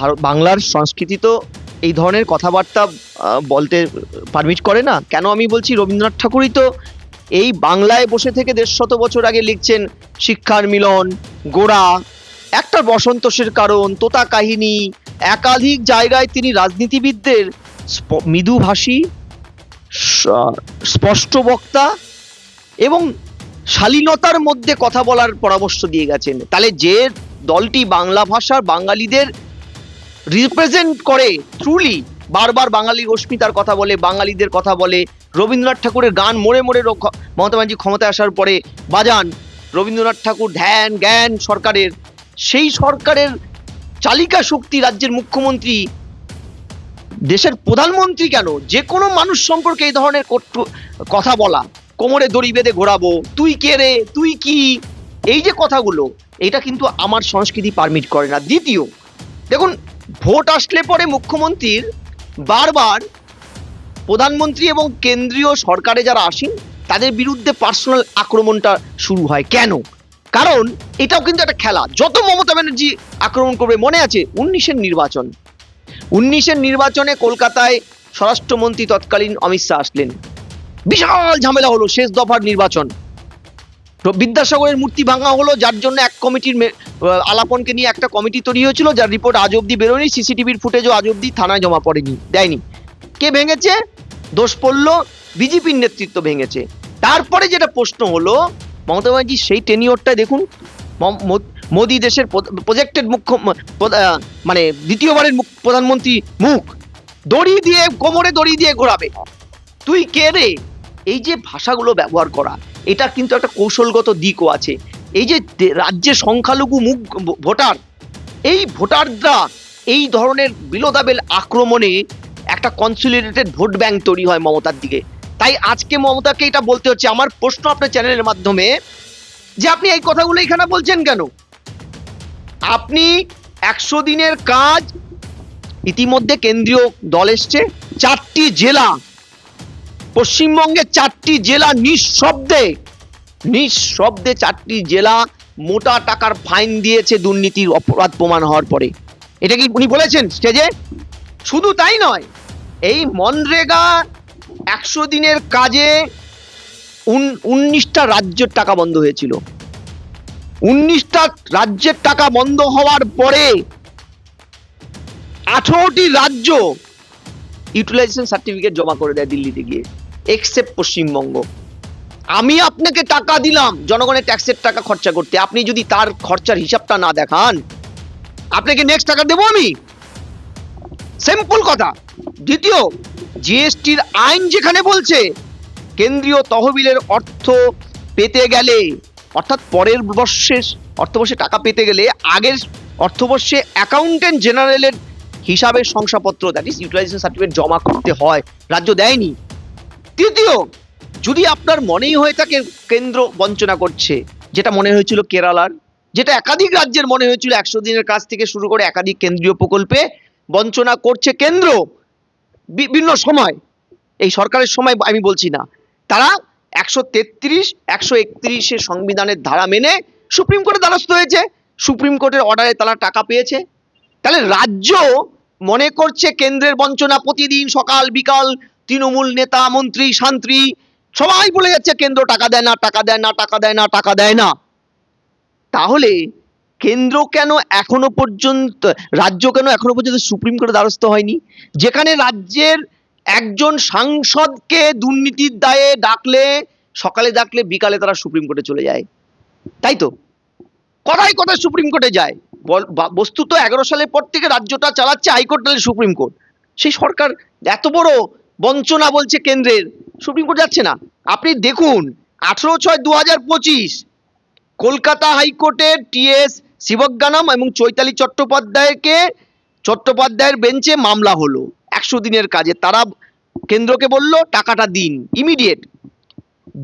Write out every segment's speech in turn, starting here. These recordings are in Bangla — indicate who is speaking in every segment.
Speaker 1: ভারত বাংলার সংস্কৃতি তো এই ধরনের কথাবার্তা বলতে পারমিট করে না। কেন আমি বলছি রবীন্দ্রনাথ ঠাকুরই তো এই বাংলায় বসে থেকে দেড় শত বছর আগে লিখছেন শিক্ষার মিলন, গোড়া, একটা বসন্তোষের কারণ, তোতা কাহিনী, একাধিক জায়গায় তিনি রাজনীতিবিদদের মৃদুভাষী স্পষ্ট বক্তা এবং শালীনতার মধ্যে কথা বলার পরামর্শ দিয়ে গেছেন। তাহলে যে দলটি বাংলা ভাষার বাঙালিদের রিপ্রেজেন্ট করে ট্রুলি বারবার বাঙালি অস্মিতার কথা বলে, বাঙালিদের কথা বলে। রবীন্দ্রনাথ ঠাকুরের গান মোড়ে মোড়ে মমতা ব্যানার্জি ক্ষমতায় আসার পরে বাজান, রবীন্দ্রনাথ ঠাকুর ধ্যান, জ্ঞান সরকারের। সেই সরকারের চালিকা শক্তি রাজ্যের মুখ্যমন্ত্রী, দেশের প্রধানমন্ত্রী কেন? যে কোনো মানুষ সম্পর্কে এই ধরনের কথা বলা। কোমরে দড়ি বেঁধে ঘোরাবো, তুই কে রে, তুই কি? এই যে কথাগুলো, এটা কিন্তু আমার সংস্কৃতি পারমিট করে না। দ্বিতীয়, দেখুন ভোট আসলে পরে মুখ্যমন্ত্রীর বারবার প্রধানমন্ত্রী এবং কেন্দ্রীয় সরকারে যারা আসেন, তাদের বিরুদ্ধে পার্সোনাল আক্রমণটা শুরু হয় কেন? কারণ এটাও কিন্তু একটা খেলা। যত মমতা ব্যানার্জি আক্রমণ করবে, মনে আছে উনিশের নির্বাচন। উনিশের নির্বাচনে কলকাতায় স্বরাষ্ট্রমন্ত্রী তৎকালীন অমিত শাহ আসলেন। বিশাল ঝামেলা হলো শেষ দফার নির্বাচন। বিদ্যাসাগরের মূর্তি ভাঙা হলো, যার জন্য এক কমিটির আলাপনকে নিয়ে একটা কমিটি তৈরি হয়েছিল, যার রিপোর্ট আজ অব্দি বেরোয়নি, সিসিটিভির ফুটেজও আজ অব্দি থানায় জমা পড়েনি, দেয়নি। কে ভেঙেছে? দোষ পড়ল, বিজেপির নেতৃত্ব ভেঙেছে। তারপরে যেটা প্রশ্ন হলো, মমতা ব্যানার্জি সেই টেনিওরটা দেখুন মোদি দেশের প্রজেক্টেড মুখ্য মানে দ্বিতীয়বারের প্রধানমন্ত্রী মুখ, দড়ি দিয়ে, কোমরে দড়ি দিয়ে ঘোরাবে। তুই কে রে? এই যে ভাষাগুলো ব্যবহার করা এটা কিন্তু একটা কৌশলগত দিকও আছে। এই যে রাজ্যে সংখ্যালঘু মুখ ভোটার, এই ভোটাররা এই ধরনের বিলোদাবেল আক্রমণে একটা কনসুলিডেটেড ভোট ব্যাংক তৈরি হয় মমতার দিকে। তাই আজকে মমতাকে এটা বলতে হচ্ছে, আমার প্রশ্ন আপনার চ্যানেলের মাধ্যমে যে আপনি এই কথাগুলো এখানে বলছেন কেন? আপনি একশো দিনের কাজ ইতিমধ্যে কেন্দ্রীয় দল এসছে, চারটি জেলা পশ্চিমবঙ্গের চারটি জেলা নিঃশব্দে নিঃশব্দে চারটি জেলা মোটা টাকার ফাইন দিয়েছে দুর্নীতির অপরাধ প্রমাণ হওয়ার পরে। এটা কি উনি বলেছেন স্টেজে? শুধু তাই নয়, এই মনরেগা একশো দিনের কাজে উন- উনিশটা রাজ্যের টাকা বন্ধ হয়েছিল। উনিশটা রাজ্যের টাকা বন্ধ হওয়ার পরে আঠারোটি রাজ্য ইউটিলাইজেশন সার্টিফিকেট জমা করে দেয় দিল্লিতে গিয়ে। এক্সেপ্ট পশ্চিমবঙ্গ। আমি আপনাকে টাকা দিলাম, জনগণের ট্যাক্সের টাকা খরচা করতে। আপনি যদি তার খরচার হিসাবটা না দেখান, আপনাকে নেক্সট টাকা দেবো আমি। সিম্পল কথা। দ্বিতীয় জিএসটির আইন যেখানে বলছে, কেন্দ্রীয় তহবিলের অর্থ পেতে গেলে, অর্থাৎ পরের বর্ষের অর্থবর্ষে টাকা পেতে গেলে, আগের অর্থবর্ষে অ্যাকাউন্টেন্ট জেনারেলের হিসাবের শংসাপত্র দ্যাট ইজ ইউটিলাইজেশন সার্টিফিকেট জমা করতে হয়। রাজ্য দেয়নি। তৃতীয়, যদি আপনার মনেই হয়ে থাকে কেন্দ্র বঞ্চনা করছে, যেটা মনে হয়েছিল কেরালার, যেটা একাধিক রাজ্যের মনে হয়েছিল একশো দিনের কাজ থেকে শুরু করে একাধিক কেন্দ্রীয় প্রকল্পে বঞ্চনা করছে কেন্দ্র বিভিন্ন সময়, এই সরকারের সময় আমি বলছি না, তারা একশো তেত্রিশ, একশো একত্রিশের সংবিধানের ধারা মেনে সুপ্রিম কোর্টে দ্বারস্থ হয়েছে, সুপ্রিম কোর্টের অর্ডারে তারা টাকা পেয়েছে, তাহলে রাজ্য মনে করছে কেন্দ্রের বঞ্চনা প্রতিদিন সকাল, বিকাল তৃণমূল নেতা, মন্ত্রী শান্ত্রী সবাই বলে যাচ্ছে, কেন্দ্র টাকা দেয় না, টাকা দেয় না, টাকা দেয় না, টাকা দেয় না। তাহলে কেন্দ্র কেন এখনও পর্যন্ত, রাজ্য কেন এখনও পর্যন্ত সুপ্রিম কোর্টে দ্বারস্থ হয়নি? যেখানে রাজ্যের একজন সাংসদকে দুর্নীতির দায়ে ডাকলে, সকালে ডাকলে, বিকালে তারা সুপ্রিম কোর্টে চলে যায়। তাই তো? কথায় কথায় সুপ্রিম কোর্টে যায়। বস্তুত এগারো সালের পর থেকে রাজ্যটা চালাচ্ছে হাইকোর্ট সুপ্রিম কোর্ট। সেই সরকার এত বড় বঞ্চনা বলছে কেন্দ্রের। সুপ্রিম কোর্ট যাচ্ছে না। আপনি দেখুন, আঠেরো ছয় দু হাজার পঁচিশ, কলকাতা হাইকোর্টের টিএস শিবজ্ঞানম এবং চৈতালি চট্টোপাধ্যায়কে, চট্টোপাধ্যায়ের বেঞ্চে মামলা হলো। একশো দিনের কাজে। তারা কেন্দ্রকে বলল, টাকাটা দিন ইমিডিয়েট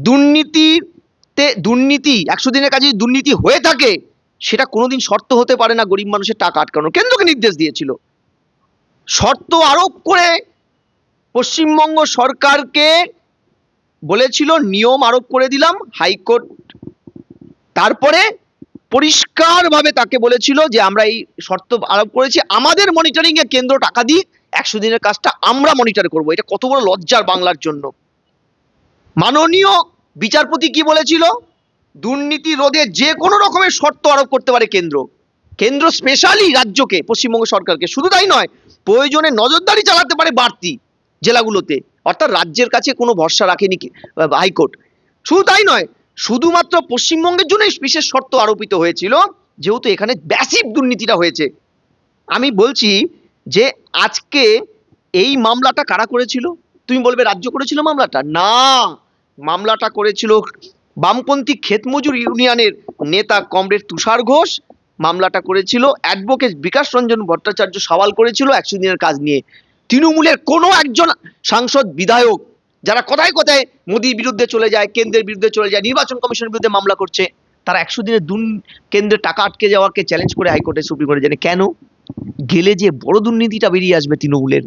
Speaker 1: দুর্নীতিতে, দুর্নীতি, একশো দিনের কাজে দুর্নীতি হয়ে থাকে, সেটা কোনোদিন শর্ত হতে পারে না গরিব মানুষের টাকা আটকানো কেন্দ্রকে নির্দেশ দিয়েছিল। শর্ত আরোপ করে পশ্চিমবঙ্গ সরকারকে বলেছিল, নিয়ম আরোপ করে দিলাম, হাইকোর্ট। তারপরে পরিষ্কারভাবে তাকে বলেছিল যে, আমরা এই শর্ত আরোপ করেছি, আমাদের মনিটরিং এ কেন্দ্র টাকা দিই একশো দিনের কাজটা আমরা মনিটর করব। এটা কত বড় লজ্জার বাংলার জন্য। মাননীয় বিচারপতি কি বলেছিল? দুর্নীতি রোধে যে কোনো রকমের শর্ত আরোপ করতে পারে কেন্দ্র। কেন্দ্র স্পেশালি রাজ্যকে, পশ্চিমবঙ্গ সরকারকে। শুধু তাই নয়, প্রয়োজনে নজরদারি চালাতে পারে বাড়তি। জেলাগুলোতে। অর্থাৎ রাজ্যের কাছে কোনো ভরসা রাখেনি হাইকোর্ট। শুধু তাই নয়, শুধুমাত্র পশ্চিমবঙ্গের জন্যই বিশেষ শর্ত আরোপিত হয়েছিল, যেহেতু এখানে ব্যাসিভ দুর্নীতিটা হয়েছে। আমি বলছি যে আজকে এই মামলাটা কারা করেছিল? তুমি বলবে রাজ্য করেছিল মামলাটা? না, মামলাটা করেছিল বামপন্থী ক্ষেতমজুর ইউনিয়নের নেতা কমরেড তুষার ঘোষ। মামলাটা করেছিল অ্যাডভোকেট বিকাশ রঞ্জন ভট্টাচার্য সওয়াল করেছিল একশো দিনের কাজ নিয়ে। তৃণমূলের কোনো একজন সাংসদ বিধায়ক যারা কোথায় কোথায় মোদির বিরুদ্ধে চলে যায় কেন্দ্রের বিরুদ্ধে চলে যায় নির্বাচন কমিশনের বিরুদ্ধে মামলা করছে তারা একশো দিনের দুন কেন্দ্রে টাকা আটকে যাওয়াকে চ্যালেঞ্জ করে হাইকোর্টে সুপ্রিম কোর্টে জানে কেন? গেলে যে বড় দুর্নীতিটা বেরিয়ে আসবে তৃণমূলের।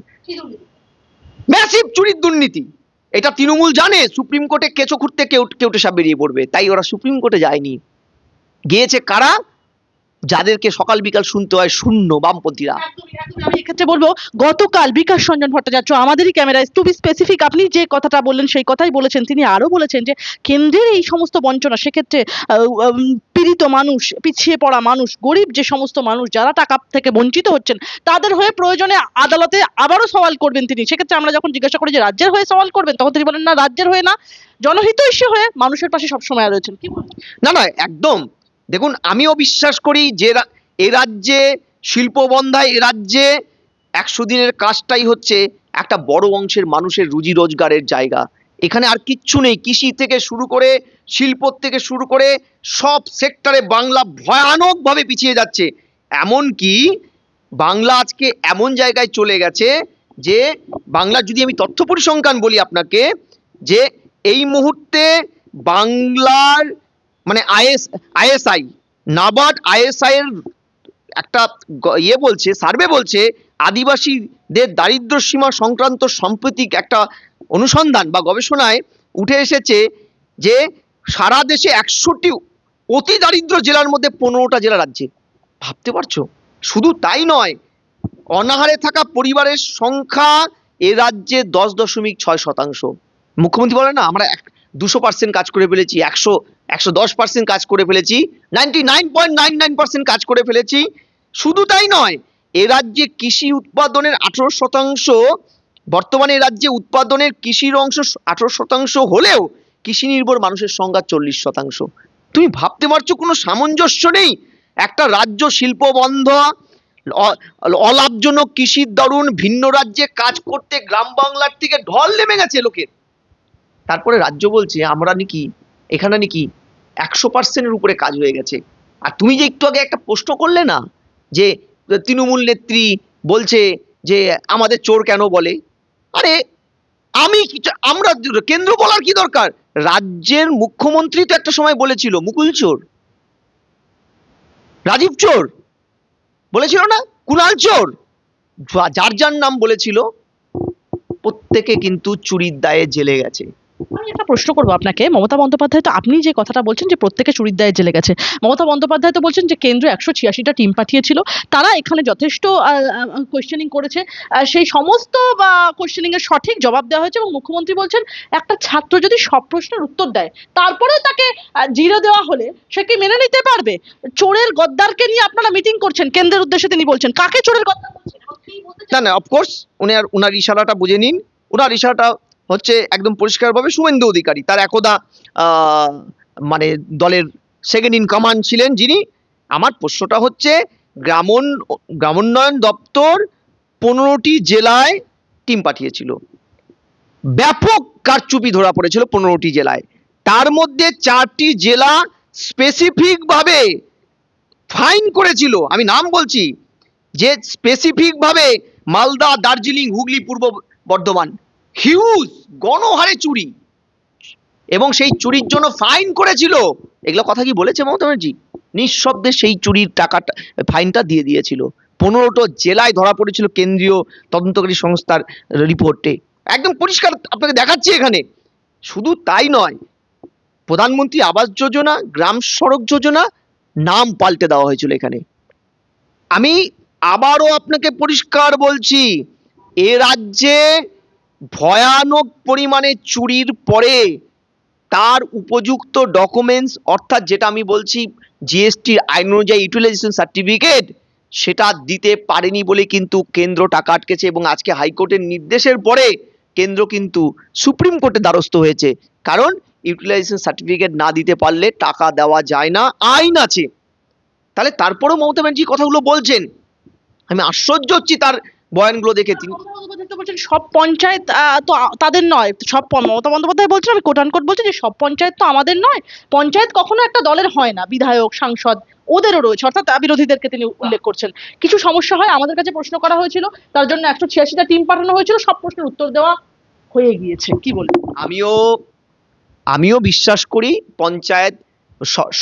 Speaker 1: ম্যাসিভ চুরির দুর্নীতি। এটা তৃণমূল জানে সুপ্রিম কোর্টে কেঁচো খুঁড়তে কেউ কেউটে সাপ বেরিয়ে পড়বে তাই ওরা সুপ্রিম কোর্টে যায়নি। গিয়েছে কারা? যাদেরকে সকাল বিকাল শুনতে হয় শূন্য বামপন্থীরা।
Speaker 2: আমি এক্ষেত্রে বলব গতকাল বিকাশ রঞ্জন ভট্টাচার্য আমাদেরই ক্যামেরায় টু বি স্পেসিফিক আপনি যে কথাটা বললেন সেই কথাই বলেছেন। তিনি আরও বলেছেন যে কেন্দ্রের এই সমস্ত বঞ্চনা সেক্ষেত্রে পীড়িত মানুষ পিছিয়ে পড়া মানুষ গরিব যে সমস্ত মানুষ যারা টাকা থেকে বঞ্চিত হচ্ছেন তাদের হয়ে প্রয়োজনে আদালতে আবারও সওয়াল করবেন তিনি। সেক্ষেত্রে আমরা যখন জিজ্ঞাসা করি যে রাজ্যের হয়ে সওয়াল করবেন তখন তিনি বলেন না রাজ্যের হয়ে না। জনহিত হয়ে মানুষের পাশে সবসময় রয়েছেন। কি?
Speaker 1: না না একদম। দেখুন আমিও বিশ্বাস করি যে এ রাজ্যে শিল্প বন্ধায় এ রাজ্যে একশো দিনের কাজটাই হচ্ছে একটা বড় অংশের মানুষের রুজি রোজগারের জায়গা। এখানে আর কিচ্ছু নেই। কৃষি থেকে শুরু করে শিল্প থেকে শুরু করে সব সেক্টরে বাংলা ভয়ানকভাবে পিছিয়ে যাচ্ছে। এমনকি বাংলা আজকে এমন জায়গায় চলে গেছে যে বাংলার যদি আমি তথ্য পরিসংখ্যান বলি আপনাকে, যে এই মুহূর্তে বাংলার মানে আইএস, আইএসআই, নাবার্ড আইএসআই এর একটা ইয়ে বলছে, সার্ভে বলছে, আদিবাসীদের দারিদ্র সীমা সংক্রান্ত সাম্প্রতিক একটা অনুসন্ধান বা গবেষণায় উঠে এসেছে যে সারা দেশে একশোটি অতি দারিদ্র জেলার মধ্যে পনেরোটা জেলা রাজ্যে। ভাবতে পারছ? শুধু তাই নয়, অনাহারে থাকা পরিবারের সংখ্যা এ রাজ্যে দশ দশমিক ছয় শতাংশ। মুখ্যমন্ত্রী বলে না, আমরা এক, দুশো পার্সেন্ট কাজ করে ফেলেছি, একশো একশো দশ পার্সেন্ট কাজ করে ফেলেছি ninety nine point nine nine percent কাজ করে ফেলেছি। শুধু তাই নয়, এ রাজ্যে কৃষি উৎপাদনের আঠেরো শতাংশ, বর্তমানে রাজ্যে উৎপাদনের কৃষির অংশ আঠেরো শতাংশ হলেও কৃষি নির্ভর মানুষের সংখ্যা চল্লিশ শতাংশ। তুমি ভাবতে পারছ কোনো সামঞ্জস্য নেই? একটা রাজ্য শিল্প বন্ধ অলাভজনক কৃষির দরুন ভিন্ন রাজ্যে কাজ করতে গ্রাম বাংলার থেকে ঢল নেমে গেছে লোকের। তারপরে রাজ্য বলছে, আমরা নাকি, এখানে নাকি একশো পার্সেন্টের উপরে কাজ হয়ে গেছে। আর তুমি যে একটু আগে একটা প্রশ্ন করলে না, যে তৃণমূল নেত্রী বলছে যে আমাদের চোর কেন বলে? আরে, আমি আমরা কেন্দ্র বলার কি দরকার? রাজ্যের মুখ্যমন্ত্রী তো একটা সময় বলেছিল, মুকুল চোর। রাজীব চোর। বলেছিল না? কুনাল চোর। যার যার নাম বলেছিল, প্রত্যেকে কিন্তু চুরির দায়ে জেলে গেছে।
Speaker 2: আমি একটা প্রশ্ন করব আপনাকে। মমতা বন্দ্যোপাধ্যায় তো আপনি যে কথাটা বলছেন যে প্রত্যেকে চুরির দায়ে জেলে গেছে, মমতা বন্দ্যোপাধ্যায় তো বলছেন যে কেন্দ্র একশো ছিয়াশিটা টিম পাঠিয়েছিল, তারা এখানে যথেষ্ট কোয়েশ্চেনিং করেছে। সেই সমস্ত কোয়েশ্চেনিং এর সঠিক জবাব দেওয়া হয়েছে এবং মুখ্যমন্ত্রী বলছেন, একটা ছাত্র যদি সব প্রশ্নের উত্তর দেয় তারপরেও তাকে জিরো দেওয়া হলে সে কি মেনে নিতে পারবে? চোরের গদ্দারকে নিয়ে আপনারা মিটিং করছেন, কেন্দ্রের উদ্দেশ্যে তিনি বলছেন। কাকে চোরের গদ্দার বলছেন?
Speaker 1: না না অফকোর্স উনার উনার ইশারাটা বুঝে নিন। উনার ইশারাটা হচ্ছে একদম পরিষ্কারভাবে শুভেন্দু অধিকারী। তার একদা মানে দলের সেকেন্ড ইন কমান্ড ছিলেন যিনি। আমার প্রশ্নটা হচ্ছে, গ্রামোন, গ্রামোন্নয়ন দপ্তর পনেরোটি জেলায় টিম পাঠিয়েছিল। ব্যাপক কারচুপি ধরা পড়েছিল পনেরোটি জেলায়। তার মধ্যে চারটি জেলা স্পেসিফিকভাবে ফাইন করেছিল। আমি নাম বলছি, যে স্পেসিফিকভাবে মালদা, দার্জিলিং, হুগলি, পূর্ব বর্ধমান। হিউজ গণহারে চুরি। এবং সেই চুরির জন্য ফাইন করেছিল। এগুলো কথা কি বলেছে মমতা ব্যানার্জি? নিঃশব্দে সেই চুরির টাকাটা ফাইনটা দিয়ে দিয়েছিল। পনেরোটো জেলায় ধরা পড়েছিল কেন্দ্রীয় তদন্তকারী সংস্থার রিপোর্টে। একদম পরিষ্কার আপনাকে দেখাচ্ছি এখানে। শুধু তাই নয়, প্রধানমন্ত্রী আবাস যোজনা, গ্রাম সড়ক যোজনা, নাম পাল্টে দেওয়া হয়েছিল এখানে। আমি আবারও আপনাকে পরিষ্কার বলছি, এ রাজ্যে ভয়ানক পরিমাণে চুরির পরে তার উপযুক্ত ডকুমেন্টস অর্থাৎ যেটা আমি বলছি জিএসটির আইন অনুযায়ী ইউটিলাইজেশন সার্টিফিকেট সেটা দিতে পারেনি বলে কিন্তু কেন্দ্র টাকা আটকেছে এবং আজকে হাইকোর্টের নির্দেশের পরে কেন্দ্র কিন্তু সুপ্রিম কোর্টে দ্বারস্থ হয়েছে। কারণ ইউটিলাইজেশন সার্টিফিকেট না দিতে পারলে টাকা দেওয়া যায় না, আইন আছে। তাহলে তারপরেও মমতা ব্যানার্জি কথাগুলো বলছেন। আমি আশ্চর্য হচ্ছি তার বয়ানগুলো দেখে তিনি
Speaker 2: সব পঞ্চায়েত তো তাদের নয়। সব মমতা বন্দ্যোপাধ্যায় বলছেন আমি কোটান কোট বলছি যে সব পঞ্চায়েত তো আমাদের নয়। পঞ্চায়েত কখনো একটা দলের হয় না বিধায়ক সাংসদ ওদেরও রয়েছে। অর্থাৎ বিরোধীদেরকে তিনি উল্লেখ করছেন। কিছু সমস্যা হয় আমাদের কাছে প্রশ্ন করা হয়েছিল তার জন্য একশো ছিয়াশিটা টিম পাঠানো হয়েছিল সব প্রশ্নের উত্তর দেওয়া হয়ে গিয়েছে। কি বলবেন?
Speaker 1: আমিও আমিও বিশ্বাস করি পঞ্চায়েত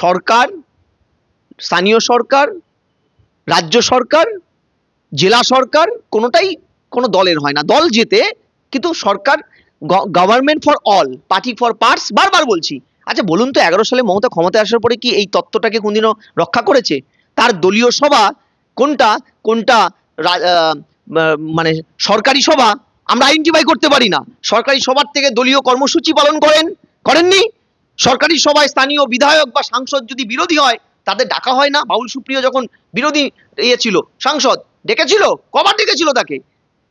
Speaker 1: সরকার স্থানীয় সরকার রাজ্য সরকার জেলা সরকার কোনোটাই কোনো দলের হয় না। দল জেতে, কিন্তু সরকার government for all party for parts বারবার বলছি। আচ্ছা বলুন তো, এগারো সালে মমতা ক্ষমতায় আসার পরে কি এই তত্ত্বটাকে কোনদিনও রক্ষা করেছে? তার দলীয় সভা কোনটা? কোনটা মানে সরকারি সভা? আমরা আইডেন্টিফাই করতে পারি না। সরকারি সভার থেকে দলীয় কর্মসূচি পালন করেন, করেননি? সরকারি সভায় স্থানীয় বিধায়ক বা সাংসদ যদি বিরোধী হয়, তাদের ডাকা হয় না? বাউল সুপ্রিয় যখন বিরোধী ইয়ে ছিল, সাংসদ ডেকেছিল? কবার ডেকেছিল তাকে?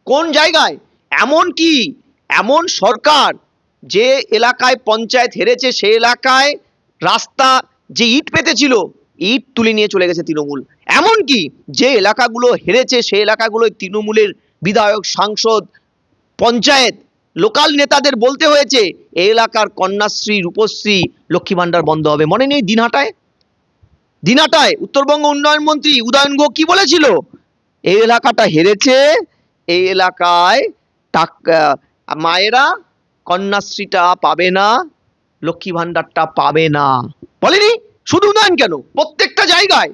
Speaker 1: কোন জায়গায়? এমন কি? এমন সরকার যে এলাকায় পঞ্চায়েত হেরেছে, সে এলাকায় রাস্তা যে ইট পেতেছিল, ইট তুলে নিয়ে চলে গেছে তৃণমূল। এমন কি? যে এলাকাগুলো হেরেছে, সে এলাকাগুলোয় তৃণমূলের বিধায়ক, সাংসদ, পঞ্চায়েত, লোকাল নেতাদের বলতে হয়েছে এই এলাকার কন্যাশ্রী, রূপশ্রী, লক্ষ্মী ভাণ্ডার বন্ধ হবে। মনে নেই দিনহাটায়? দিনহাটায় উত্তরবঙ্গ উন্নয়ন মন্ত্রী উদয়ন গুহ কি বলেছিল? এই এলাকাটা হেরেছে, এই এলাকায় মায়েরা কন্যাশ্রীটা পাবে না, লক্ষ্মী ভাণ্ডারটা পাবে না। বলেনি? শুধু উন্নয়ন কেন? প্রত্যেকটা জায়গায়।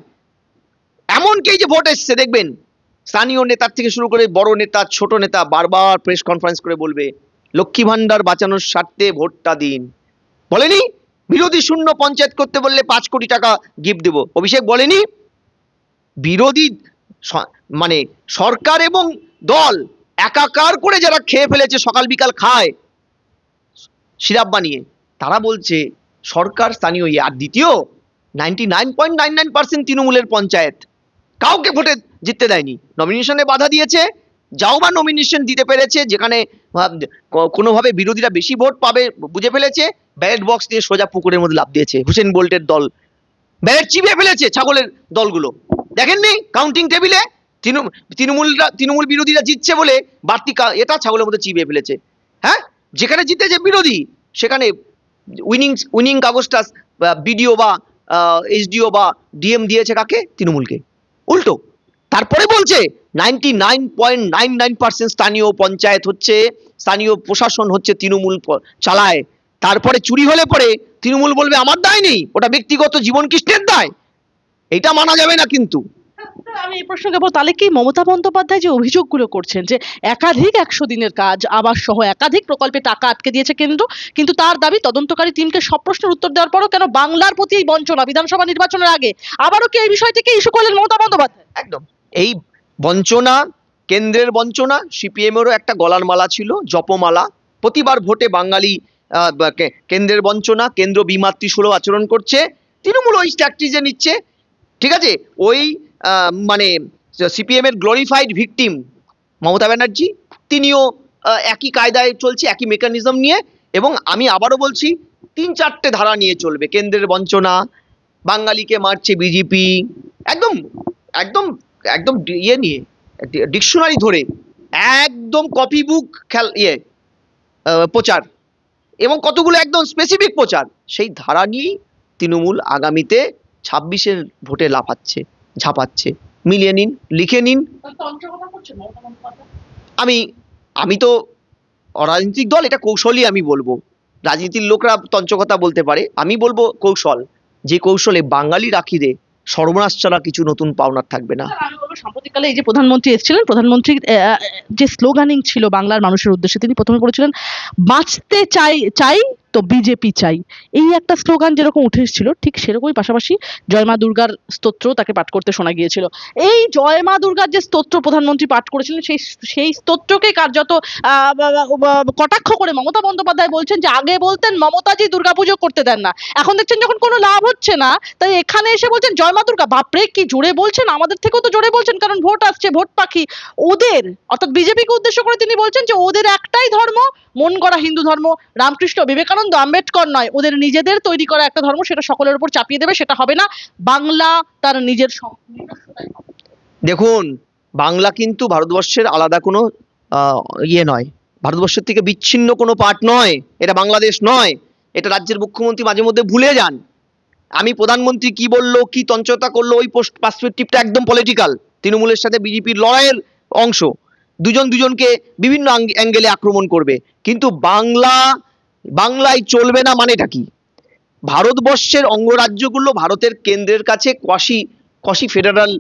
Speaker 1: এমনকি যে ভোট এসছে, দেখবেন, স্থানীয় নেতার থেকে শুরু করে বড় নেতা, ছোট নেতা বারবার প্রেস কনফারেন্স করে বলবে, লক্ষ্মী ভাণ্ডার বাঁচানোর স্বার্থে ভোটটা দিন। বলেনি? বিরোধী শূন্য পঞ্চায়েত করতে বললে পাঁচ কোটি টাকা গিফট দেবো। অভিষেক বলেনি? বিরোধী মানে সরকার এবং দল একাকার করে যারা খেয়ে ফেলেছে, সকাল বিকাল খায়, সিরাপ বানিয়ে, তারা বলছে সরকার স্থানীয় ইয়ে। আর দ্বিতীয় ninety nine point nine nine percent তৃণমূলের পঞ্চায়েত। কাউকে ভোটে জিততে দেয়নি। নমিনেশনে বাধা দিয়েছে, যাও বা নমিনেশন দিতে পেরেছে, যেখানে কোনোভাবে বিরোধীরা বেশি ভোট পাবে, বুঝে ফেলেছে ব্যালট বক্স দিয়ে সোজা পুকুরের মধ্যে লাভ দিয়েছে। হুসেন বোল্টের দল। ব্যালট চিবিয়ে ফেলেছে ছাগলের দলগুলো। দেখেননি? কাউন্টিং টেবিলে তৃণমূল তৃণমূলরা, তৃণমূল বিরোধীরা জিতছে বলে বাড়তি এটা ছাগলের মধ্যে চিবিয়ে ফেলেছে। হ্যাঁ? যেখানে জিতেছে বিরোধী, সেখানে উইনিং উইনিং কাগজটা বিডিও বা এইচডিও বা ডিএম দিয়েছে কাকে? তৃণমূলকে। উল্টো। তারপরে বলছে ninety nine point nine nine percent স্থানীয় পঞ্চায়েত হচ্ছে, স্থানীয় প্রশাসন হচ্ছে তৃণমূল চালায়। তারপরে চুরি হলে পরে তৃণমূল বলবে, আমার দায় নেই, ওটা ব্যক্তিগত জীবন কৃষ্ণের দায়। এটা মানা যাবে না কিন্তু।
Speaker 2: আমি এই প্রশ্ন কেবল তাহলে কি মমতা বন্দ্যোপাধ্যায় যে অভিযোগগুলো করছেন যে একাধিক একশো দিনের কাজ আবাস সহ একাধিক প্রকল্পে টাকা আটকে দিয়েছে কেন্দ্র কিন্তু তার দাবি তদন্তকারী টিমকে সব প্রশ্নের উত্তর দেওয়ার পরও কেন বাংলার প্রতি এই বঞ্চনা বিধানসভা নির্বাচনের আগে? আবারও কি এই বিষয়টিকে ইস্যু করলেন মমতা বন্দ্যোপাধ্যায়?
Speaker 1: একদম। এই বঞ্চনা কেন্দ্রের বঞ্চনা সিপিএমেরও একটা গলার মালা ছিল জপমালা। প্রতিবার ভোটে বাঙালি কেন্দ্রের বঞ্চনা কেন্দ্র বিমাতৃসুলভ আচরণ করছে। তৃণমূল ওই স্ট্র্যাটেজি নিচ্ছে। ঠিক আছে? ওই মানে সিপিএম এর গ্লোরিফাইড ভিকটিম মমতা ব্যানার্জি, তিনিও একই কায়দায় চলছে, একই মেকানিজম নিয়ে, এবং আমি আবারও বলছি, তিন চারটে ধারা নিয়ে চলবে। কেন্দ্রের বঞ্চনা, বাঙালিকে মারছে বিজেপি একদম একদম একদম ইয়ে নিয়ে ডিকশনারি ধরে, একদম কপি বুক খেল ইয়ে প্রচার। এবং কতগুলো একদম স্পেসিফিক প্রচার, সেই ধারা নিয়েই তৃণমূল আগামীতে ছাব্বিশের ভোটে লাফাচ্ছে, ঝাঁপাচ্ছে। মিলিয়ে নিন, লিখে নিন। আমি আমি তো অরাজনৈতিক দল, এটা কৌশলই আমি বলব। রাজনীতির লোকরা তঞ্চকতা বলতে পারে, আমি বলব কৌশল। যে কৌশলে বাঙালি রাখিরে সর্বনাশ ছাড়া কিছু নতুন পাওনার থাকবে না।
Speaker 2: সাম্প্রতিককালে এই যে প্রধানমন্ত্রী এসেছিলেন, প্রধানমন্ত্রীর যে স্লোগানিং ছিল বাংলার মানুষের উদ্দেশ্যে, তিনি প্রথমে বলেছিলেন, বাঁচতে চাই চাই তো বিজেপি চাই। এই একটা স্লোগান যেরকম উঠে এসেছিল, ঠিক সেরকমই পাশাপাশি জয় মা দুর্গার স্তোত্র তাকে পাঠ করতে শোনা গিয়েছিল। এই জয় মা দুর্গার যে স্তোত্র প্রধানমন্ত্রী পাঠ করেছিলেন, সেই সেই স্তোত্রকে কার্যত কটাক্ষ করে মমতা বন্দ্যোপাধ্যায় বলছেন যে, আগে বলতেন মমতাজি দুর্গাপুজো করতে দেন না। এখন দেখছেন যখন কোনো লাভ হচ্ছে না, তাই এখানে এসে বলছেন জয় মা দুর্গা। বাপরে, কি জোরে বলছেন? আমাদের থেকেও তো জোরে বলছেন, কারণ ভোট আসছে, ভোট পাখি। ওদের, অর্থাৎ বিজেপিকে উদ্দেশ্য করে তিনি বলছেন যে, ওদের একটাই ধর্ম, মন গড়া হিন্দু ধর্ম। রামকৃষ্ণ বিবেকানন্দ আম্বেদকর নয়। ওদের নিজেদের তৈরি করা একটা ধর্ম সেটা সকলের উপর চাপিয়ে দেবে, সেটা হবে না। বাংলা তার নিজের।
Speaker 1: দেখুন, বাংলা কিন্তু ভারতবর্ষের আলাদা কোনো ইয়ে নয়। ভারতবর্ষের থেকে বিচ্ছিন্ন কোনো পার্ট নয়। এটা বাংলাদেশ নয়। এটা রাজ্যের মুখ্যমন্ত্রী মাঝে মধ্যে ভুলে যান। আমি প্রধানমন্ত্রী কি বলল, কি তঞ্চতা করল, ওই পোস্ট পার্সপেক্টিভটা একদম পলিটিক্যাল তৃণমূলের সাথে বিজেপির লড়াইয়ের অংশ। দুজন দুজনকে বিভিন্ন অ্যাঙ্গেলে আক্রমণ করবে। কিন্তু বাংলা বাংলায় চলবে না মানেটা কি? ভারতবর্ষের অঙ্গরাজ্যগুলো ভারতের কেন্দ্রের কাছে কশি কশি ফেডারাল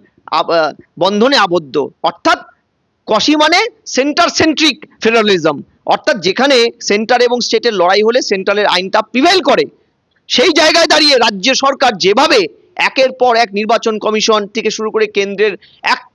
Speaker 1: বন্ধনে আবদ্ধ। অর্থাৎ কশি মানে সেন্টার সেন্ট্রিক ফেডারালিজম। অর্থাৎ যেখানে সেন্টার এবং স্টেটের লড়াই হলে সেন্ট্রালের আইনটা প্রিভেল করে। সেই জায়গায় দাঁড়িয়ে রাজ্য সরকার যেভাবে একের পর এক নির্বাচন কমিশন থেকে শুরু করে কেন্দ্রের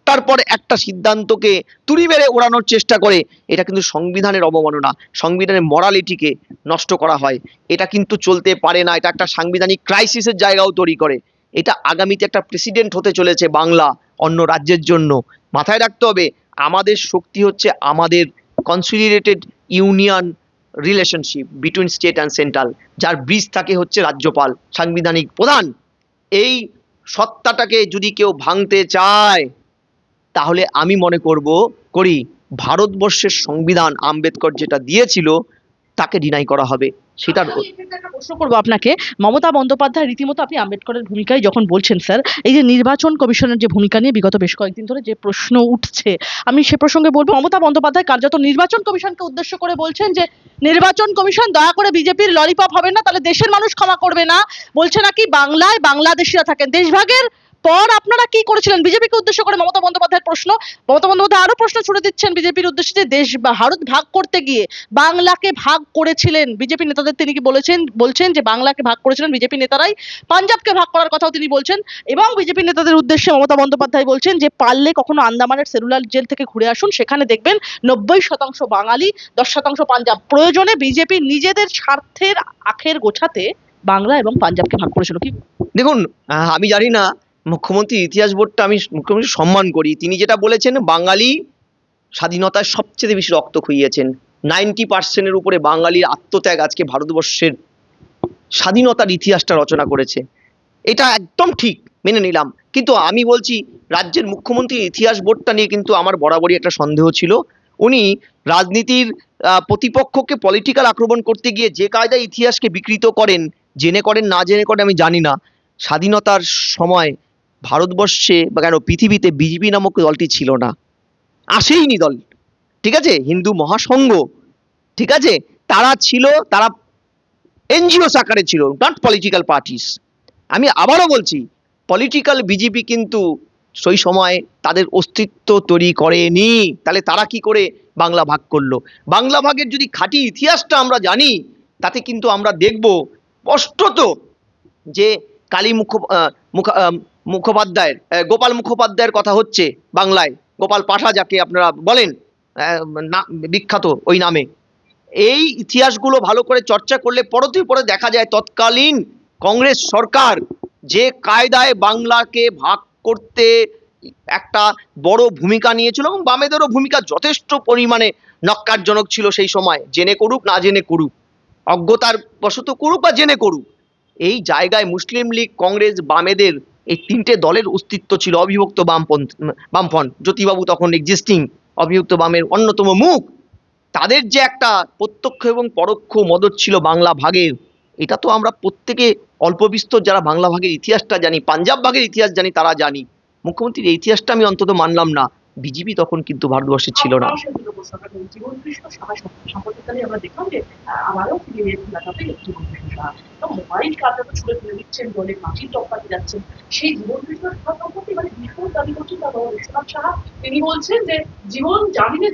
Speaker 1: একটার একটা সিদ্ধান্তকে তুড়ি মেরে ওড়ানোর চেষ্টা করে, এটা কিন্তু সংবিধানের অবমাননা। সংবিধানের মরালিটিকে নষ্ট করা হয়। এটা কিন্তু চলতে পারে না। এটা একটা সাংবিধানিক ক্রাইসিসের জায়গাও তৈরি করে। এটা আগামীতে একটা প্রেসিডেন্ট হতে চলেছে বাংলা অন্য রাজ্যের জন্য। মাথায় রাখতে হবে, আমাদের শক্তি হচ্ছে আমাদের consolidated union relationship between state and central যার ব্রিজ থাকে হচ্ছে রাজ্যপাল, সাংবিধানিক প্রধান। এই সত্তাটাকে যদি কেউ ভাঙতে চায় তাহলে আমি মনে করব, করি, ভারতবর্ষের সংবিধান আম্বেদকর যেটা দিয়েছিল, তাকে ডিনাই করা হবে। সেটার
Speaker 2: প্রশ্ন করব আপনাকে। মমতা বন্দ্যোপাধ্যায় রীতিমতো আপনি আম্বেদকরের ভূমিকায় যখন বলছেন, স্যার, এই যে নির্বাচন কমিশনের যে ভূমিকা নিয়ে বিগত বেশ কয়েকদিন ধরে যে প্রশ্ন উঠছে, আমি সে প্রসঙ্গে বলব, মমতা বন্দ্যোপাধ্যায় কার্যত নির্বাচন কমিশনকে উদ্দেশ্য করে বলছেন যে, নির্বাচন কমিশন দয়া করে বিজেপির ললিপপ হবে না, তাহলে দেশের মানুষ ক্ষমা করবে না। বলছে নাকি, বাংলায় বাংলাদেশিরা থাকেন। দেশভাগের পর আপনারা কি করেছিলেন? বিজেপিকে উদ্দেশ্য করে মমতা বন্দ্যোপাধ্যায়ের প্রশ্ন। মমতা বন্দ্যোপাধ্যায় আরও প্রশ্ন ছুড়ে দিচ্ছেন বিজেপির উদ্দেশ্যে যে দেশ ভারত ভাগ করতে গিয়ে বাংলাকে ভাগ করেছিলেন বিজেপি নেতাদের, তিনি কি বলেছেন? বলছেন যে বাংলাকে ভাগ করেছিলেন বিজেপি নেতারাই। পাঞ্জাবকে ভাগ করার কথাও তিনি বলছেন। এবং বিজেপি নেতাদের উদ্দেশ্যে মমতা বন্দ্যোপাধ্যায় বলছেন যে পারলে কখনো আন্দামানের সেলুলার জেল থেকে ঘুরে আসুন। সেখানে দেখবেন নব্বই শতাংশ বাঙালি, দশ শতাংশ পাঞ্জাব। প্রয়োজনে বিজেপি নিজেদের স্বার্থের আখের গোছাতে বাংলা এবং পাঞ্জাবকে ভাগ করেছিল। কি
Speaker 1: দেখুন আমি জানি না মুখ্যমন্ত্রী ইতিহাস বোর্ডটা আমি মুখ্যমন্ত্রী সম্মান করি। তিনি যেটা বলেছেন, বাঙালি স্বাধীনতায় সবচেয়ে বেশি রক্ত খুইয়েছেন। নাইনটি পার্সেন্টের উপরে বাঙালির আত্মত্যাগ আজকে ভারতবর্ষের স্বাধীনতার ইতিহাসটা রচনা করেছে। এটা একদম ঠিক, মেনে নিলাম। কিন্তু আমি বলছি, রাজ্যের মুখ্যমন্ত্রী ইতিহাস বোর্ডটা নিয়ে কিন্তু আমার বরাবরই একটা সন্দেহ ছিল। উনি রাজনীতির প্রতিপক্ষকে পলিটিক্যাল আক্রমণ করতে গিয়ে যে কায়দায় ইতিহাসকে বিকৃত করেন, জেনে করেন, না জেনে করেন আমি জানি না। স্বাধীনতার সময় ভারতবর্ষে বা কেন পৃথিবীতে বিজেপি নামক দলটি ছিল না। আসেইনি দল। ঠিক আছে? হিন্দু মহাসংঘ। ঠিক আছে? তারা ছিল, তারা এনজিও আকারে ছিল নট পলিটিক্যাল পার্টিস আমি আবারও বলছি পলিটিক্যাল বিজেপি কিন্তু সেই সময় তাদের অস্তিত্ব তৈরি করেনি। তাহলে তারা কি করে বাংলা ভাগ করল? বাংলা ভাগের যদি খাঁটি ইতিহাসটা আমরা জানি, তাতে কিন্তু আমরা দেখব স্পষ্টত যে কালী মুখ মুখ মুখোপাধ্যায়ের গোপাল মুখোপাধ্যায়ের কথা হচ্ছে বাংলায়। গোপাল পাঠা যাকে আপনারা বলেন বিখ্যাত ওই নামে। এই ইতিহাসগুলো ভালো করে চর্চা করলে পরতে পরে দেখা যায় তৎকালীন কংগ্রেস সরকার যে কায়দায় বাংলাকে ভাগ করতে একটা বড় ভূমিকা নিয়েছিল এবং বামেদেরও ভূমিকা যথেষ্ট পরিমাণে নক্কারজনক ছিল সেই সময়। জেনে করুক, না জেনে করুক। অজ্ঞতার বশত করুক বা জেনে করুক। এই জায়গায় মুসলিম লীগ, কংগ্রেস, বামেদের এই তিনটে দলের অস্তিত্ব ছিল অবিভক্ত বামপন্থ, বামফ্রন্ট। জ্যোতিবাবু তখন এক্সিস্টিং অবিভক্ত বামের অন্যতম মুখ। তাদের যে একটা প্রত্যক্ষ এবং পরোক্ষ মদত ছিল বাংলা ভাগের, এটা তো আমরা প্রত্যেকে অল্প বিস্তর যারা বাংলা ভাগের ইতিহাসটা জানি, পাঞ্জাব ভাগের ইতিহাস জানি, তারা জানি। মুখ্যমন্ত্রীর এই ইতিহাসটা আমি অন্তত মানলাম না। বিজেপি তখন কিন্তু ভারতবর্ষে ছিল না।
Speaker 2: আমরা দেখলাম যে কৃষ্ণ সাহা। তো ছুড়ে ফেলে দিচ্ছেন জলে মাটির টপকাতে যাচ্ছেন, সেই জীবন কৃষ্ণ সম্পত্তি মানে বিস্ফোরণ দাবি করছেন তার বাবা বিশ্বনাথ সাহা তিনি বলছেন যে জীবন জামিনে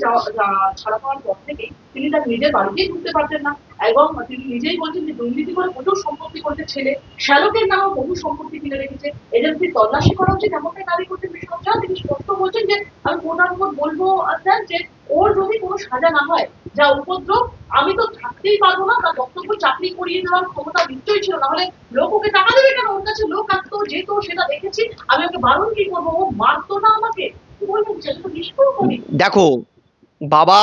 Speaker 2: ছাড়া পাওয়ার পর থেকেই তিনি তার নিজের বাড়িতেই ঢুকতে পারতেন না এবং তিনি নিজেই বলছেন যে দুর্নীতি করে প্রচুর সম্পত্তি করেছে ছেলে শ্যালকের নামে বহু সম্পত্তি কিনে রেখেছে এজেন্সি তল্লাশি করা উচিত এমনটাই দাবি করছেন বিশ্বনাথ সাহা, তিনি স্পষ্ট বলছেন যে আমি প্রধানমত বলব স্যার যে ওর যদি কোনো সাজা না হয়, যা উপদ্রব, আমি তো থাকতেই পারব না, তার বক্তব্য চাকরি করিয়ে দেওয়ার ক্ষমতা নিশ্চয়ই ছিল না। হলে লোক ওকে টাকা দেবে কেন? ওর কাছে লোক আসতো যেত সেটা দেখেছি। আমি ওকে বারণ কি করব? ও মারতো না আমাকে?
Speaker 1: দেখো, বাবা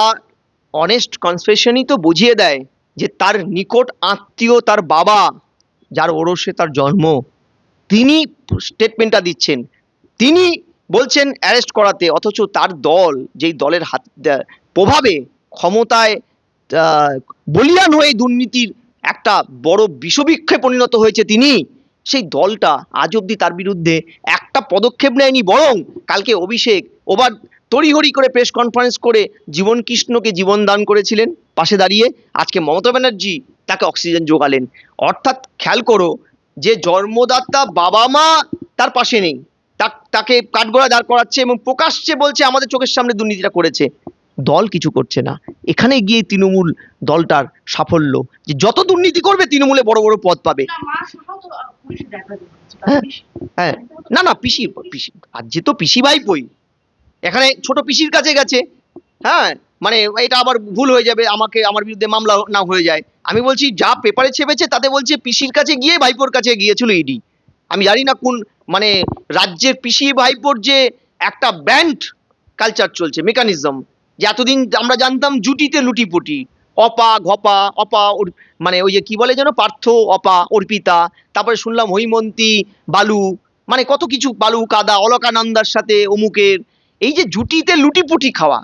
Speaker 1: অনেস্ট কনফেশনই তো বুঝিয়ে দেয় যে তার নিকট আত্মীয়, তার বাবা, যার ওরসে তার জন্ম, তিনি স্টেটমেন্টটা দিচ্ছেন। তিনি বলছেন অ্যারেস্ট করাতে, অথচ তার দল, যেই দলের হাত প্রভাবে ক্ষমতায় বলিয়ান হয়ে দুর্নীতির একটা বড় বিষবৃক্ষে পরিণত হয়েছে তিনি, সেই দলটা আজ অব্দি তার বিরুদ্ধে একটা পদক্ষেপ নেয়নি, বরং কালকে অভিষেক ওবার তড়িহড়ি করে প্রেস কনফারেন্স করে জীবন কৃষ্ণকে জীবন দান করেছিলেন, পাশে দাঁড়িয়ে আজকে মমতা ব্যানার্জি তাকে অক্সিজেন যোগালেন। অর্থাৎ খেয়াল করো, যে জন্মদাতা বাবা মা তার পাশে নেই। তাকে কাঠগড়া দাঁড় করাচ্ছে এবং প্রকাশ্যে বলছে আমাদের চোখের সামনে দুর্নীতিটা করেছে। দল কিছু করছে না। এখানে গিয়ে তৃণমূল দলটার সাফল্য যে যত দুর্নীতি করবে তৃণমূলে বড় বড় পদ পাবে। হ্যাঁ, হ্যাঁ। না না পিসি পিসি আর যে তো পিসি ভাইপোই এখানে ছোট পিসির কাছে গেছে। হ্যাঁ মানে এটা আবার ভুল হয়ে যাবে আমাকে আমার বিরুদ্ধে মামলা না হয়ে যায়। আমি বলছি যা পেপারে ছেপেছে তাতে বলছে পিসির কাছে গিয়ে ভাইপোর কাছে গিয়েছিল ইডি। আমি জানি না কোন মানে রাজ্যের পিসি ভাইপোর যে একটা ব্যান্ড কালচার চলছে মেকানিজম যে এতদিন আমরা জানতাম জুটিতে লুটিপুটি, অপা, ঘপা, অপা মানে ওই যে কি বলে যেন, পার্থ, অপা, অর্পিতা, তারপরে শুনলাম হৈমন্তী, বালু মানে কত কিছু, বালু, কাদা, অলকানন্দার সাথে অমুকের, এই যে জুটিতে লুটিপুটি খাওয়া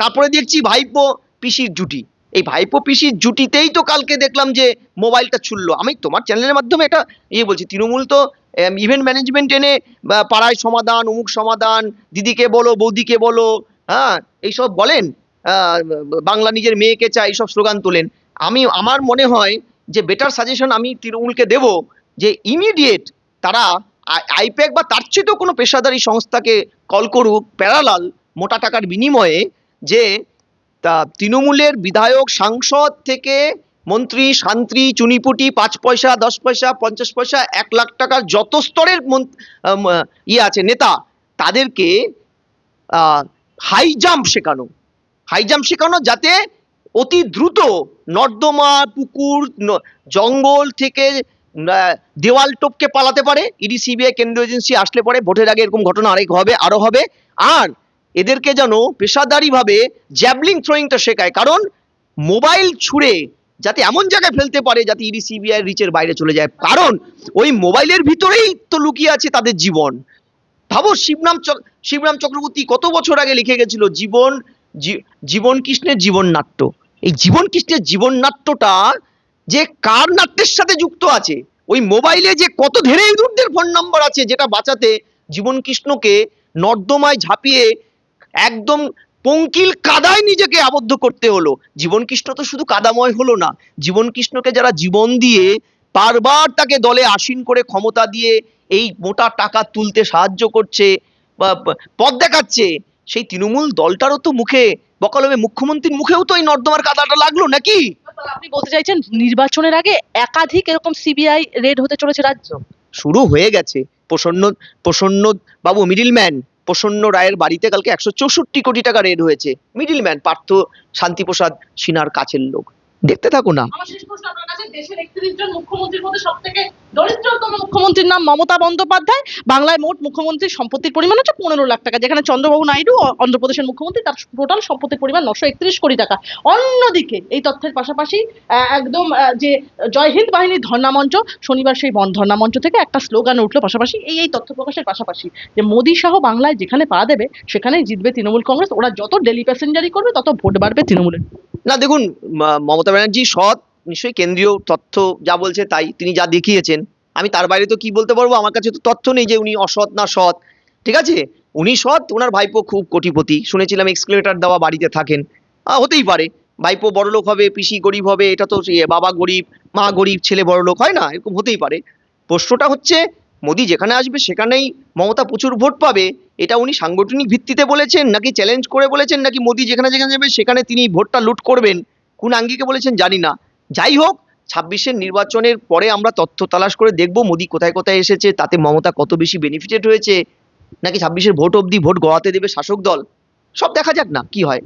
Speaker 1: তারপরে দেখছি ভাইপো পিসির জুটি, এই ভাইপো পিসির জুটিতেই তো কালকে দেখলাম যে মোবাইলটা ছুড়লো, আমি তোমার চ্যানেলের মাধ্যমে এটা ইয়ে বলছি, তৃণমূল তো ইভেন্ট ম্যানেজমেন্ট এনে পাড়ায় সমাধান, অমুক সমাধান, দিদিকে বলো, বৌদিকে বলো হ্যাঁ এইসব বলেন বাংলা নিজের মেয়েকে চাই এইসব স্লোগান তোলেন। আমি, আমার মনে হয় যে বেটার সাজেশন আমি তৃণমূলকে দেব যে ইমিডিয়েট তারা আইপ্যাক বা তার চেয়েও কোনো পেশাদারি সংস্থাকে কল করুক প্যারালাল মোটা টাকার বিনিময়ে, যে তা তৃণমূলের বিধায়ক, সাংসদ থেকে মন্ত্রী শান্ত্রী চুনিপুটি, পাঁচ পয়সা, দশ পয়সা, পঞ্চাশ পয়সা, এক লাখ টাকার যত স্তরের ইয়ে আছে, নেতা, তাদেরকে হাই জাম্প শেখানো। হাই জাম্প শেখানো যাতে অতি দ্রুত নর্দমা পুকুর জঙ্গল থেকে দেওয়াল টপকে পালাতে পারে। ইডি সিবিআই কেন্দ্রীয় এজেন্সি আসলে পরে ভোটের আগে এরকম ঘটনা আরেক হবে, আরও হবে। আর এদেরকে যেন পেশাদারিভাবে জ্যাবলিং থ্রোয়িংটা শেখায়, কারণ মোবাইল ছুঁড়ে যাতে এমন জায়গায় ফেলতে পারে যাতে ইডি সিবিআই রিচের বাইরে চলে যায়। কারণ ওই মোবাইলের ভিতরেই তো লুকিয়ে আছে তাদের জীবন। ভাবো শিবনাম শিবরাম চক্রবর্তী কত বছর আগে লিখে গেছিল, জীবন জীবন কৃষ্ণের জীবন নাট্য এই জীবন কৃষ্ণের জীবন নাট্যটা যে কার নাট্যের সাথে যুক্ত আছে? ওই মোবাইলে যে কত ধেরে ইঁদুরদের ফোন নাম্বার আছে যেটা বাঁচাতে জীবন কৃষ্ণকে নর্দমায় ঝাঁপিয়ে একদম পঙ্কিল কাদায় নিজেকে আবদ্ধ করতে হলো। জীবন কৃষ্ণ তো শুধু কাদাময় হলো না। জীবন কৃষ্ণকে যারা জীবন দিয়ে বারবার তাকে দলে আসীন করে ক্ষমতা দিয়ে এই মোটা টাকা তুলতে সাহায্য করছে বা পথ দেখাচ্ছে সেই তৃণমূল দলটারও তো মুখে বকালবে মুখ্যমন্ত্রীর মুখেও তো এই নর্দমার কাদাটা লাগল নাকি?
Speaker 2: আপনি বলতে চাইছেন নির্বাচনের আগে একাধিক এরকম সিবিআই রেড হতে চলেছে রাজ্য?
Speaker 1: শুরু হয়ে গেছে। প্রসন্ন প্রসন্ন বাবু মিডিলম্যান প্রসন্ন রায়ের বাড়িতে কালকে একশো চৌষট্টি কোটি টাকা রেড হয়েছে। মিডিলম্যান পার্থ শান্তিপ্রসাদ সিনার কাছের লোক। দেখতে থাকো না।
Speaker 2: মুখ্যমন্ত্রীর নাম মমতা বন্দ্যোপাধ্যায়। বাংলায় মোট মুখ্যমন্ত্রীর সম্পত্তির পরিমাণ হচ্ছে পনেরো লাখ টাকা, যেখানে চন্দ্রবাবু নাইডু অন্ধ্রপ্রদেশের মুখ্যমন্ত্রী, তার টোটাল সম্পত্তির পরিমাণ নশো একত্রিশ কোটি টাকা। অন্যদিকে, এই তথ্যের পাশাপাশি একদম যে জয় হিন্দ বাহিনীর ধর্ণামঞ্চ শনিবার সেই ধর্ণামঞ্চ থেকে একটা স্লোগান উঠল পাশাপাশি, এই এই তথ্য প্রকাশের পাশাপাশি, যে মোদী সহ বাংলায় যেখানে পা দেবে, সেখানেই জিতবে তৃণমূল কংগ্রেস। ওরা যত ডেলি প্যাসেঞ্জারি করবে, তত ভোট বাড়বে তৃণমূলের।
Speaker 1: না, দেখুন মমতা ব্যানার্জি সৎ, নিশ্চয়ই কেন্দ্রীয় তথ্য যা বলছে তাই তিনি যা দেখিয়েছেন। আমি তার বাইরে তো কি বলতে পারব? আমার কাছে তো তথ্য নেই যে উনি অসৎ না সৎ। ঠিক আছে? উনি সৎ, ওনার ভাইপো খুব কোটিপতি। শুনেছিলাম এক্সক্লেটার দেওয়া বাড়িতে থাকেন। হতেই পারে। ভাইপো বড়লোক হবে, পিসি গরিব হবে, এটা তো বাবা গরিব, মা গরিব, ছেলে বড়লোক হয় না, এরকম হতেই পারে। প্রশ্নটা হচ্ছে মোদি যেখানে আসবে সেখানেই মমতা প্রচুর ভোট পাবে। এটা উনি সাংগঠনিক ভিত্তিতে বলেছেন, নাকি চ্যালেঞ্জ করে বলেছেন, নাকি মোদি যেখানে যেখানে যাবে সেখানে তিনি ভোটটা লুট করবেন। কোন আঙ্গিকে বলেছেন জানি না। যাই হোক, ছাব্বিশের নির্বাচনের পরে আমরা তথ্য তালাশ করে দেখব মোদি কোথায় কোথায় এসেছে, তাতে মমতা কত বেশি বেনিফিটেড হয়েছে, নাকি ছাব্বিশের ভোট অবধি ভোট গড়াতে দেবে শাসক দল। সব দেখা যাক না, কি হয়।